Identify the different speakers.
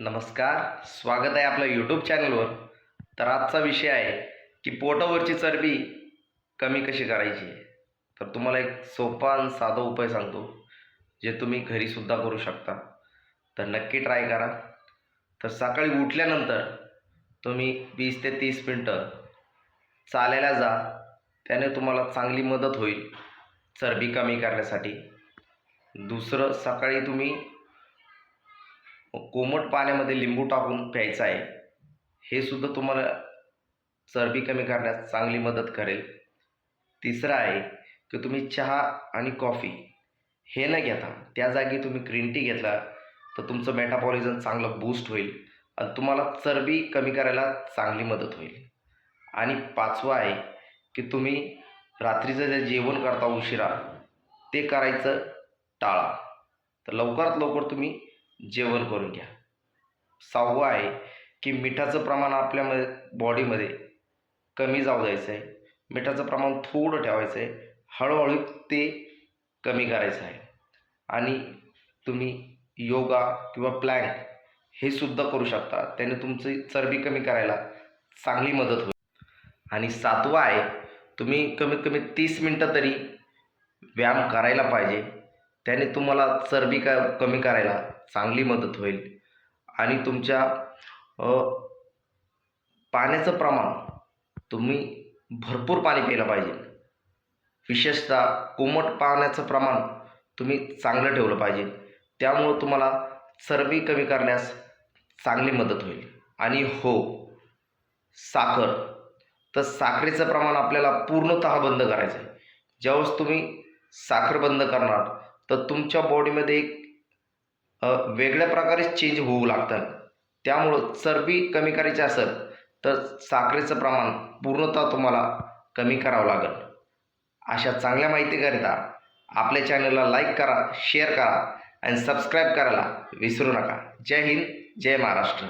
Speaker 1: नमस्कार स्वागत आहे आपल्या यूट्यूब चॅनलवर तर आजचा विषय आहे की पोटावरची चरबी कमी कशी करायची? तर तुम्हाला एक सोपा आणि साधा उपाय सांगतो जे तुम्ही घरीसुद्धा करू शकता. तर नक्की ट्राय करा. तर सकाळी उठल्यानंतर तुम्ही वीस ते तीस मिनटं चालायला जा. त्याने तुम्हाला चांगली मदत होईल चरबी कमी करण्यासाठी. दुसरं सकाळी तुम्ही कोमट पाण्यामध्ये लिंबू टाकून प्यायचं आहे हे सुद्धा तुम्हाला चरबी कमी करण्यास चांगली मदत करेल. तिसरं आहे की तुम्ही चहा आणि कॉफी हे न घेता त्या जागी तुम्ही ग्रीन टी घेतला तर तुमचं मेटाबॉलिझम चांगलं बूस्ट होईल आणि तुम्हाला चरबी कमी करायला चांगली मदत होईल. आणि पाचवं आहे की तुम्ही रात्रीचं जे जेवण करता उशिरा ते करायचं टाळा. तर लवकरात लवकर तुम्ही जेवण करून घ्या. सहावं आहे की मिठाचं प्रमाण आपल्यामध्ये बॉडीमध्ये कमी जाऊ द्यायचं आहे मिठाचं प्रमाण थोडं ठेवायचं आहे हळूहळू ते कमी करायचं आहे आणि तुम्ही योगा किंवा प्लॅंक हे सुद्धा करू शकता. त्याने तुमची चरबी कमी करायला चांगली मदत होईल. आणि सातवं आहे तुम्ही कमीत कमी तीस मिनटं तरी व्यायाम करायला पाहिजे. त्याने तुम्हाला चरबी का कमी करायला चांगली मदत होईल. आणि तुमच्या पाण्याचं प्रमाण तुम्ही भरपूर पाणी प्यायला पाहिजे. विशेषतः कोमट पाण्याचं प्रमाण तुम्ही चांगलं ठेवलं पाहिजे. त्यामुळं तुम्हाला चरबी कमी करण्यास चांगली मदत होईल. आणि हो साखर. तर साखरेचं प्रमाण आपल्याला पूर्णतः बंद करायचं आहे ज्यावेळेस तुम्ही साखर बंद करणार तर तुमच्या बॉडीमध्ये एक वेगळ्या प्रकारे चेंज होऊ लागतात. त्यामुळं चरबी कमी करायची असेल तर साखरेचं प्रमाण पूर्णतः तुम्हाला कमी करावं लागेल. अशा चांगल्या माहितीकरिता आपल्या चॅनलला लाईक करा शेअर करा आणि सबस्क्राईब करायला विसरू नका. जय हिंद जय महाराष्ट्र.